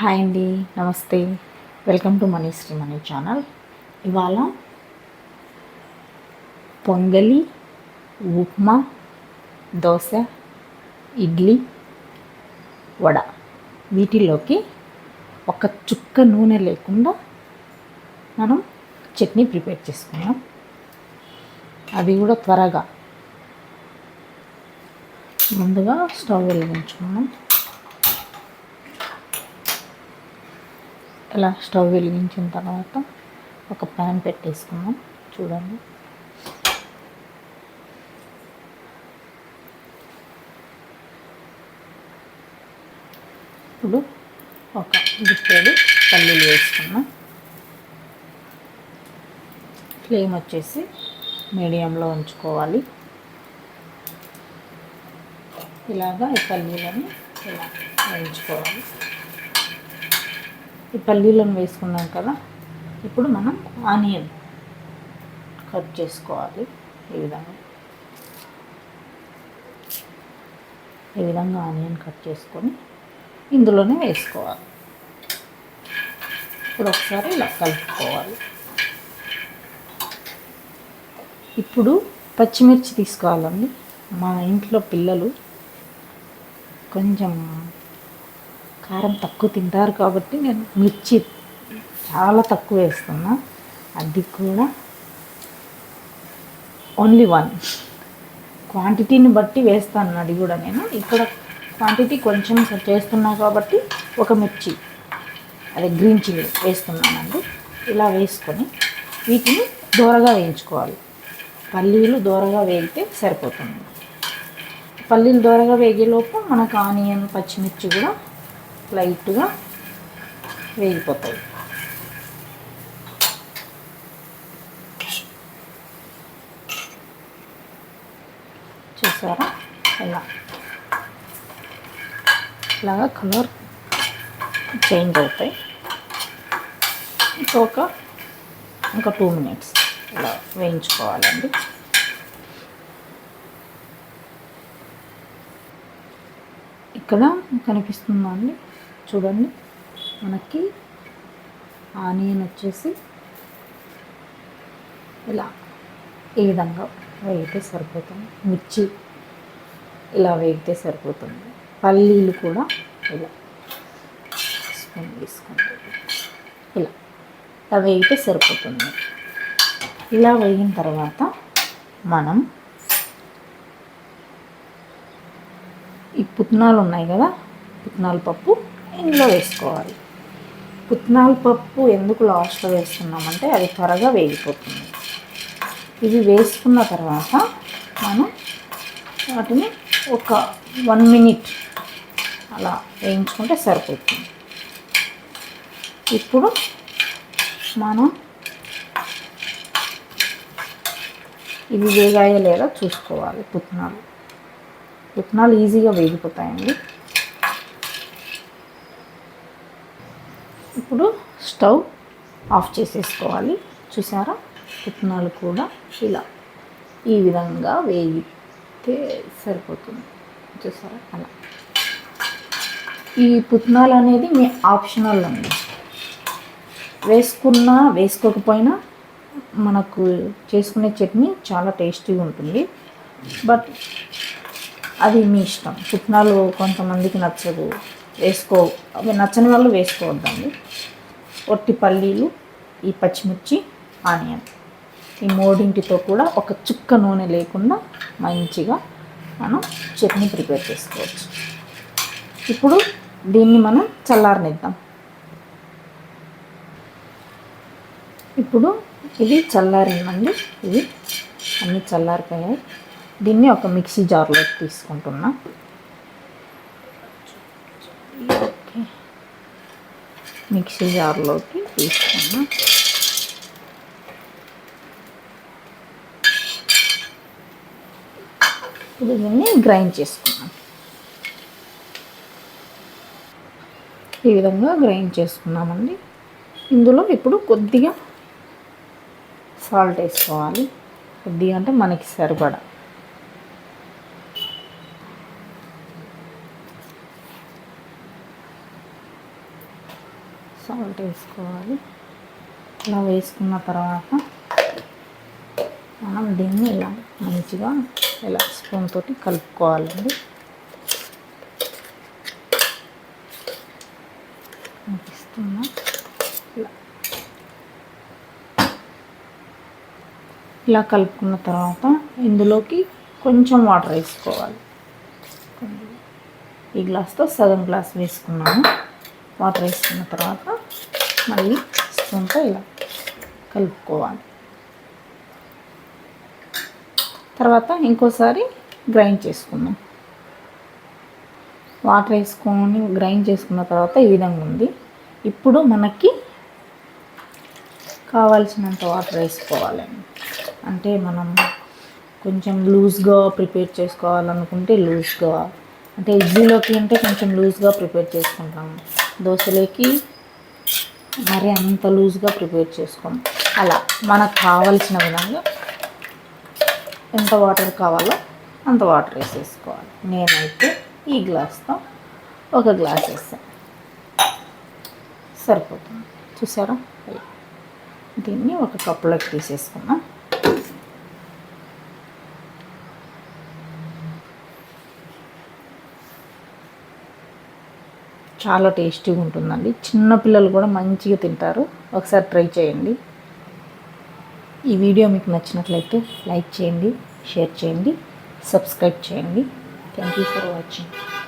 Hi అండి నమస్తే. Welcome to money Sri money channel. ఇవాళ పొంగలి ఉప్మా దోశ ఇడ్లీ వడ. వీటిలోకి ఒక చుక్క నూనె లేకుండా మనం చట్నీ ప్రిపేర్ చేసుకున్నాం అది కూడా త్వరగా. ముందుగా స్టవ్ వెలిగించుకున్నాం ఇలా స్టవ్ వెలిగించిన తర్వాత ఒక ప్యాన్ పెట్టేసుకున్నాం చూడండి. ఇప్పుడు ఒక గుప్పెడు పల్లీలు వేసుకున్నాం ఫ్లేమ్ వచ్చేసి మీడియంలో ఉంచుకోవాలి. ఇలాగా ఈ పల్లీలను ఇలా వేయించుకోవాలి. ఈ పల్లీలను వేసుకున్నాం కదా ఇప్పుడు మనం ఆనియన్ కట్ చేసుకోవాలి. ఈ విధంగా. ఈ విధంగా ఆనియన్ కట్ చేసుకొని ఇందులోనే వేసుకోవాలి. ఇప్పుడు ఒకసారి ఇలా కలుపుకోవాలి. ఇప్పుడు పచ్చిమిర్చి తీసుకోవాలండి. మా ఇంట్లో పిల్లలు కొంచెం కారం తక్కువ తింటారు కాబట్టి నేను మిర్చి చాలా తక్కువ వేస్తున్నా. అది కూడా ఓన్లీ వన్ క్వాంటిటీని బట్టి వేస్తాను అది కూడా నేను. ఇక్కడ క్వాంటిటీ కొంచెం చేస్తున్నా కాబట్టి ఒక మిర్చి అదే గ్రీన్ చిల్లీ వేస్తున్నానండి. ఇలా వేసుకొని వీటిని దూరగా వేయించుకోవాలి. పల్లీలు దూరగా వేగితే సరిపోతుంది. పల్లీలు దూరగా వేగేలోపు మనకు ఆనియన్ పచ్చిమిర్చి కూడా లైట్గా వేగిపోతాయి. చూసారా? ఇలా. ఇలాగా కలర్ చేంజ్ అవుతాయి. ఇంకొక ఇంకా టూ మినిట్స్ ఇలా వేయించుకోవాలండి. ఇక్కడ కనిపిస్తుందా అండి? చూడండి. మనకి ఆనియన్ వచ్చేసి ఇలా ఈ విధంగా వేగితే సరిపోతుంది. మిర్చి ఇలా వేగితే సరిపోతుంది. పల్లీలు కూడా ఇలా స్పూన్ తీసుకుంటే ఇలా ఇలా వేగితే సరిపోతుంది. ఇలా వేగిన తర్వాత మనం ఈ పుట్నాలు ఉన్నాయి కదా పుట్నాల పప్పు ఇందులో వేసుకోవాలి. పుట్నాల పప్పు ఎందుకు లాస్ట్లో వేస్తున్నామంటే అది త్వరగా వేగిపోతుంది. ఇవి వేసుకున్న తర్వాత మనం వాటిని ఒక వన్ మినిట్ అలా వేయించుకుంటే సరిపోతుంది. ఇప్పుడు మనం ఇవి వేగాయో లేదో చూసుకోవాలి పుట్నాలు. పుట్నాలు ఈజీగా వేగిపోతాయండి. ఇప్పుడు స్టవ్ ఆఫ్ చేసేసుకోవాలి. చూసారా? పుట్నాలు కూడా ఇలా ఈ విధంగా వేగితే సరిపోతుంది. చూసారా? అలా. ఈ పుట్నాలు అనేది మీ ఆప్షనల్ అండి. వేసుకున్నా వేసుకోకపోయినా మనకు చేసుకునే చట్నీ చాలా టేస్టీగా ఉంటుంది. బట్ అది మీ ఇష్టం. పుట్నాలు కొంతమందికి నచ్చదు. వేసుకో అవి నచ్చని వాళ్ళు వేసుకోవద్దండి. ఒట్టి పల్లీలు ఈ పచ్చిమిర్చి ఆనియన్. ఈ మూడింటితో కూడా ఒక చుక్క నూనె లేకుండా మంచిగా మనం చట్నీ ప్రిపేర్ చేసుకోవచ్చు. ఇప్పుడు దీన్ని మనం చల్లారనిద్దాం. ఇప్పుడు ఇది చల్లారిందండి. ఇది అన్నీ చల్లారిపోయాయి. దీన్ని ఒక మిక్సీ జార్లోకి తీసుకుంటున్నా. మిక్సీ జార్లోకి తీసుకున్నా. ఇప్పుడు దీన్ని గ్రైండ్ చేసుకున్నాం. ఈ విధంగా గ్రైండ్ చేసుకున్నామండి. ఇందులో ఇప్పుడు కొద్దిగా సాల్ట్ వేసుకోవాలి. కొద్దిగా అంటే మనకి సరిపడా. సాల్ట్ వేసుకోవాలి. ఇలా వేసుకున్న తర్వాత మనం దీన్ని ఇలా మంచిగా ఇలా స్పూన్ తోటి కలుపుకోవాలండి. ఇలా. ఇలా కలుపుకున్న తర్వాత ఇందులోకి కొంచెం వాటర్ వేసుకోవాలి. ఈ గ్లాస్తో సగం గ్లాస్ వేసుకున్నాము వాటర్ వేసుకున్న తర్వాత మళ్ళీ స్పూన్తో ఇలా కలుపుకోవాలి. తర్వాత ఇంకోసారి గ్రైండ్ చేసుకుందాం. వాటర్ వేసుకొని గ్రైండ్ చేసుకున్న తర్వాత ఈ విధంగా ఉంది. ఇప్పుడు మనకి కావాల్సినంత వాటర్ వేసుకోవాలండి అంటే మనం కొంచెం లూజ్గా ప్రిపేర్ చేసుకోవాలనుకుంటే లూజ్గా. అంటే ఇడ్లీలోకి అంటే కొంచెం లూజ్గా ప్రిపేర్ చేసుకుంటాము దోశలోకి మరి అంత లూజ్గా ప్రిపేర్ చేసుకోం. అలా మనకు కావలసిన విధంగా ఎంత వాటర్ కావాలో అంత వాటర్ వేసేసుకోవాలి. నేనైతే ఈ గ్లాస్తో ఒక గ్లాస్ వేస్తాను సరిపోతుంది. చూసారా? దీన్ని ఒక కప్పులోకి తీసేసుకున్నాం. చాలా టేస్టీగా ఉంటుందండి. చిన్నపిల్లలు కూడా మంచిగా తింటారు. ఒకసారి ట్రై చేయండి. ఈ వీడియో మీకు నచ్చినట్లయితే లైక్ చేయండి షేర్ చేయండి సబ్స్క్రైబ్ చేయండి. Thank you for watching